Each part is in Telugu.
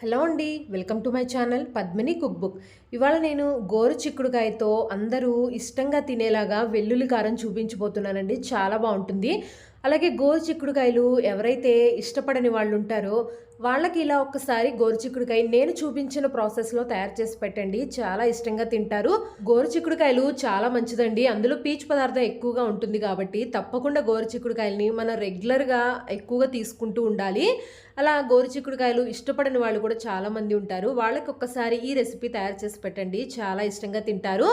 హలో అండి welcome to my channel Padmini cook book. ఇవాళ నేను గోరు చిక్కుడుకాయతో అందరూ ఇష్టంగా తినేలాగా వెల్లుల్లి కారం చూపించబోతున్నానండి. చాలా బాగుంటుంది. అలాగే గోరు చిక్కుడుకాయలు ఎవరైతే ఇష్టపడని వాళ్ళు ఉంటారో వాళ్ళకి ఇలా ఒక్కసారి గోరుచిక్కుడుకాయ నేను చూపించిన ప్రాసెస్లో తయారు చేసి పెట్టండి. చాలా ఇష్టంగా తింటారు. గోరు చిక్కుడుకాయలు చాలా మంచిదండి. అందులో పీచు పదార్థం ఎక్కువగా ఉంటుంది కాబట్టి తప్పకుండా గోరుచిక్కుడుకాయలని మనం రెగ్యులర్గా ఎక్కువగా తీసుకుంటూ ఉండాలి. అలా గోరు చిక్కుడుకాయలు ఇష్టపడని వాళ్ళు కూడా చాలామంది ఉంటారు. వాళ్ళకి ఒక్కసారి ఈ రెసిపీ తయారు చేసి పెట్టండి. చాలా ఇష్టంగా తింటారు.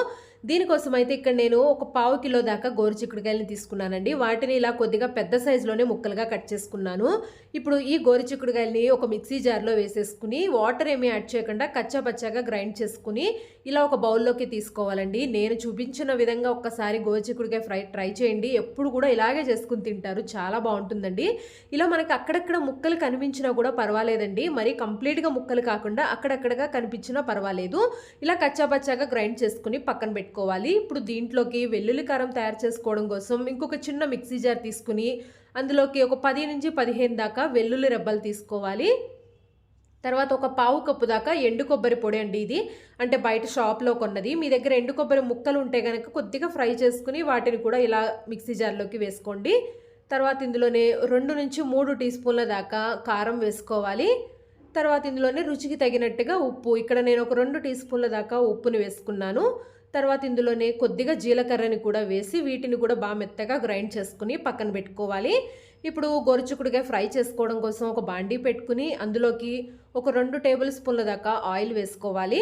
దీనికోసం అయితే ఇక్కడ నేను ఒక పావు కిలో దాకా గోరు చిక్కుడుకాయలని తీసుకున్నానండి. వాటిని ఇలా కొద్దిగా పెద్ద సైజులోనే ముక్కలుగా కట్ చేసుకున్నాను. ఇప్పుడు ఈ గోరు చిక్కుడుకాయలని ఒక మిక్సీ జార్లో వేసేసుకుని వాటర్ ఏమీ యాడ్ చేయకుండా కచ్చాపచ్చాగా గ్రైండ్ చేసుకుని ఇలా ఒక బౌల్లోకి తీసుకోవాలండి. నేను చూపించిన విధంగా ఒక్కసారి గోరు చిక్కుడుకాయ ఫ్రై ట్రై చేయండి. ఎప్పుడు కూడా ఇలాగే చేసుకుని తింటారు. చాలా బాగుంటుందండి. ఇలా మనకి అక్కడక్కడ ముక్కలు కనిపించినా కూడా పర్వాలేదండి. మరి కంప్లీట్గా ముక్కలు కాకుండా అక్కడక్కడగా కనిపించినా పర్వాలేదు. ఇలా కచ్చాపచ్చాగా గ్రైండ్ చేసుకుని పక్కన పెట్టుకోవాలి. ఇప్పుడు దీంట్లోకి వెల్లుల్లి కారం తయారు చేసుకోవడం కోసం ఇంకొక చిన్న మిక్సీ జార్ తీసుకుని అందులోకి ఒక పది నుంచి పదిహేను దాకా వెల్లుల్లి రెబ్బలు తీసుకోవాలి. తర్వాత ఒక పావు కప్పు దాకా ఎండు కొబ్బరి పొడి అండి ఇది. అంటే బయట షాప్లో కొన్నది. మీ దగ్గర ఎండు కొబ్బరి ముక్కలు ఉంటే కనుక కొద్దిగా ఫ్రై చేసుకుని వాటిని కూడా ఇలా మిక్సీ జార్లోకి వేసుకోండి. తర్వాత ఇందులోనే రెండు నుంచి మూడు టీ స్పూన్ల దాకా కారం వేసుకోవాలి. తర్వాత ఇందులోనే రుచికి తగినట్టుగా ఉప్పు. ఇక్కడ నేను ఒక రెండు టీ స్పూన్ల దాకా ఉప్పుని వేసుకున్నాను. తర్వాత ఇందులోనే కొద్దిగా జీలకర్రని కూడా వేసి వీటిని కూడా బాగా మెత్తగా గ్రైండ్ చేసుకుని పక్కన పెట్టుకోవాలి. ఇప్పుడు గొరుచుకుడిగా ఫ్రై చేసుకోవడం కోసం ఒక బాండీ పెట్టుకుని అందులోకి ఒక రెండు టేబుల్ స్పూన్ల దాకా ఆయిల్ వేసుకోవాలి.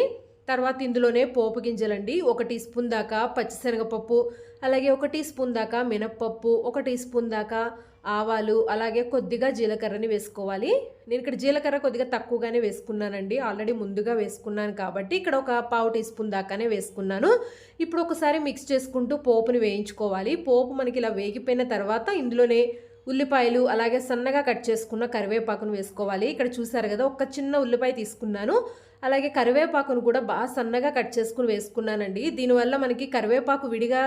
తర్వాత ఇందులోనే పోపు గింజలండి ఒక టీ స్పూన్ దాకా పచ్చిశనగపప్పు అలాగే ఒక టీ స్పూన్ దాకా మినప్పప్పు ఒక టీ స్పూన్ దాకా ఆవాలు అలాగే కొద్దిగా జీలకర్రని వేసుకోవాలి. నేను ఇక్కడ జీలకర్ర కొద్దిగా తక్కువగానే వేసుకున్నానండి. ఆల్రెడీ ముందుగా వేసుకున్నాను కాబట్టి ఇక్కడ ఒక పావు టీ స్పూన్ దాకానే వేసుకున్నాను. ఇప్పుడు ఒకసారి మిక్స్ చేసుకుంటూ పోపుని వేయించుకోవాలి. పోపు మనకి ఇలా వేగిపోయిన తర్వాత ఇందులోనే ఉల్లిపాయలు అలాగే సన్నగా కట్ చేసుకున్న కరివేపాకును వేసుకోవాలి. ఇక్కడ చూసారు కదా ఒక చిన్న ఉల్లిపాయ తీసుకున్నాను. అలాగే కరివేపాకును కూడా బాగా సన్నగా కట్ చేసుకుని వేసుకున్నానండి. దీనివల్ల మనకి కరివేపాకు విడిగా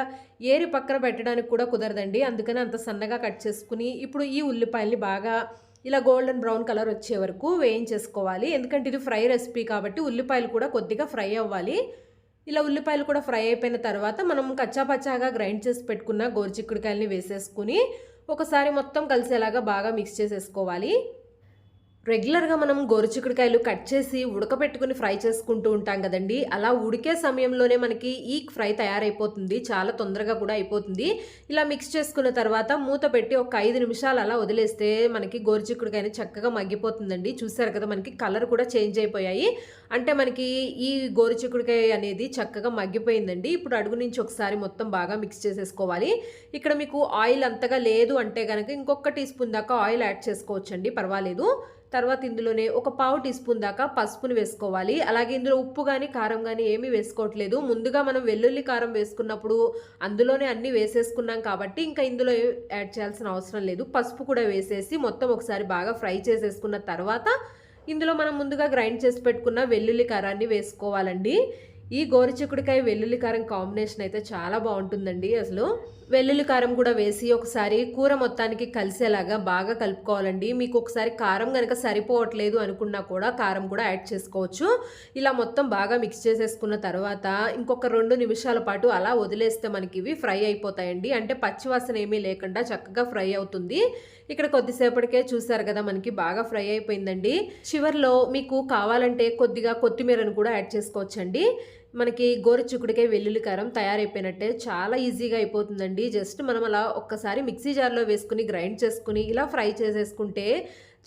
ఏరి పక్కన పెట్టడానికి కూడా కుదరదండి. అందుకని అంత సన్నగా కట్ చేసుకుని ఇప్పుడు ఈ ఉల్లిపాయల్ని బాగా ఇలా గోల్డెన్ బ్రౌన్ కలర్ వచ్చే వరకు వేయించేసుకోవాలి. ఎందుకంటే ఇది ఫ్రై రెసిపీ కాబట్టి ఉల్లిపాయలు కూడా కొద్దిగా ఫ్రై అవ్వాలి. ఇలా ఉల్లిపాయలు కూడా ఫ్రై అయిపోయిన తర్వాత మనం కచ్చాపచ్చాగా గ్రైండ్ చేసి పెట్టుకున్న గోరుచిక్కుడికాయలని వేసేసుకుని ఒకసారి మొత్తం కలిసేలాగా బాగా మిక్స్ చేసేసుకోవాలి. రెగ్యులర్గా మనం గోరుచిక్కుడుకాయలు కట్ చేసి ఉడకబెట్టుకుని ఫ్రై చేసుకుంటూ ఉంటాం కదండి. అలా ఉడికే సమయంలోనే మనకి ఈ ఫ్రై తయారైపోతుంది. చాలా తొందరగా కూడా అయిపోతుంది. ఇలా మిక్స్ చేసుకున్న తర్వాత మూత పెట్టి ఒక ఐదు నిమిషాలు అలా వదిలేస్తే మనకి గోరుచిక్కుడుకాయని చక్కగా మగ్గిపోతుందండి. చూసారు కదా మనకి కలర్ కూడా చేంజ్ అయిపోయాయి. అంటే మనకి ఈ గోరుచిక్కుడుకాయ అనేది చక్కగా మగ్గిపోయిందండి. ఇప్పుడు అడుగు నుంచి ఒకసారి మొత్తం బాగా మిక్స్ చేసేసుకోవాలి. ఇక్కడ మీకు ఆయిల్ అంతగా లేదు అంటే కనుక ఇంకొక టీ స్పూన్ దాకా ఆయిల్ యాడ్ చేసుకోవచ్చండి. పర్వాలేదు. తర్వాత ఇందులోనే ఒక పావు టీ స్పూన్ దాకా పసుపుని వేసుకోవాలి. అలాగే ఇందులో ఉప్పు కానీ కారం కానీ ఏమీ వేసుకోవట్లేదు. ముందుగా మనం వెల్లుల్లి కారం వేసుకున్నప్పుడు అందులోనే అన్నీ వేసేసుకున్నాం కాబట్టి ఇంకా ఇందులో యాడ్ చేయాల్సిన అవసరం లేదు. పసుపు కూడా వేసేసి మొత్తం ఒకసారి బాగా ఫ్రై చేసేసుకున్న తర్వాత ఇందులో మనం ముందుగా గ్రైండ్ చేసి పెట్టుకున్న వెల్లుల్లి కారాన్ని వేసుకోవాలండి. ఈ గోరుచిక్కుడికాయ వెల్లుల్లి కారం కాంబినేషన్ అయితే చాలా బాగుంటుందండి. అసలు వెల్లుల్లి కారం కూడా వేసి ఒకసారి కూర మొత్తానికి కలిసేలాగా బాగా కలుపుకోవాలండి. మీకు ఒకసారి కారం కనుక సరిపోవట్లేదు అనుకున్నా కూడా కారం కూడా యాడ్ చేసుకోవచ్చు. ఇలా మొత్తం బాగా మిక్స్ చేసేసుకున్న తర్వాత ఇంకొక రెండు నిమిషాల పాటు అలా వదిలేస్తే మనకి ఇవి ఫ్రై అయిపోతాయండి. అంటే పచ్చివాసన ఏమీ లేకుండా చక్కగా ఫ్రై అవుతుంది. ఇక్కడ కొద్దిసేపటికే చూసారు కదా మనకి బాగా ఫ్రై అయిపోయిందండి. చివరిలో మీకు కావాలంటే కొద్దిగా కొత్తిమీరను కూడా యాడ్ చేసుకోవచ్చండి. మనకి గోరుచుకుడికాయ వెల్లుల్లి కారం తయారైపోయినట్టే చాలా ఈజీగా అయిపోతుందండి. జస్ట్ మనం అలా ఒక్కసారి మిక్సీ జార్లో వేసుకుని గ్రైండ్ చేసుకుని ఇలా ఫ్రై చేసేసుకుంటే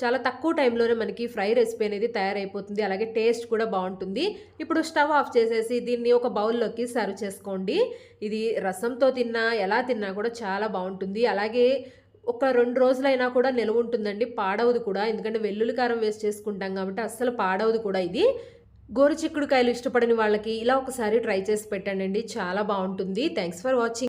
చాలా తక్కువ టైంలోనే మనకి ఫ్రై రెసిపీ అనేది తయారైపోతుంది. అలాగే టేస్ట్ కూడా బాగుంటుంది. ఇప్పుడు స్టవ్ ఆఫ్ చేసేసి దీన్ని ఒక బౌల్లోకి సర్వ్ చేసుకోండి. ఇది రసంతో తిన్నా ఎలా తిన్నా కూడా చాలా బాగుంటుంది. అలాగే ఒక రెండు రోజులైనా కూడా నిల్వ ఉంటుందండి. పాడవదు కూడా. ఎందుకంటే వెల్లుల్లి కారం వేస్ట్ చేసుకుంటాం కాబట్టి అస్సలు పాడవదు కూడా ఇది. గోరు చిక్కుడుకాయలు ఇష్టపడని వాళ్ళకి ఇలా ఒకసారి ట్రై చేసి పెట్టండి చాలా బాగుంటుంది. Thanks for watching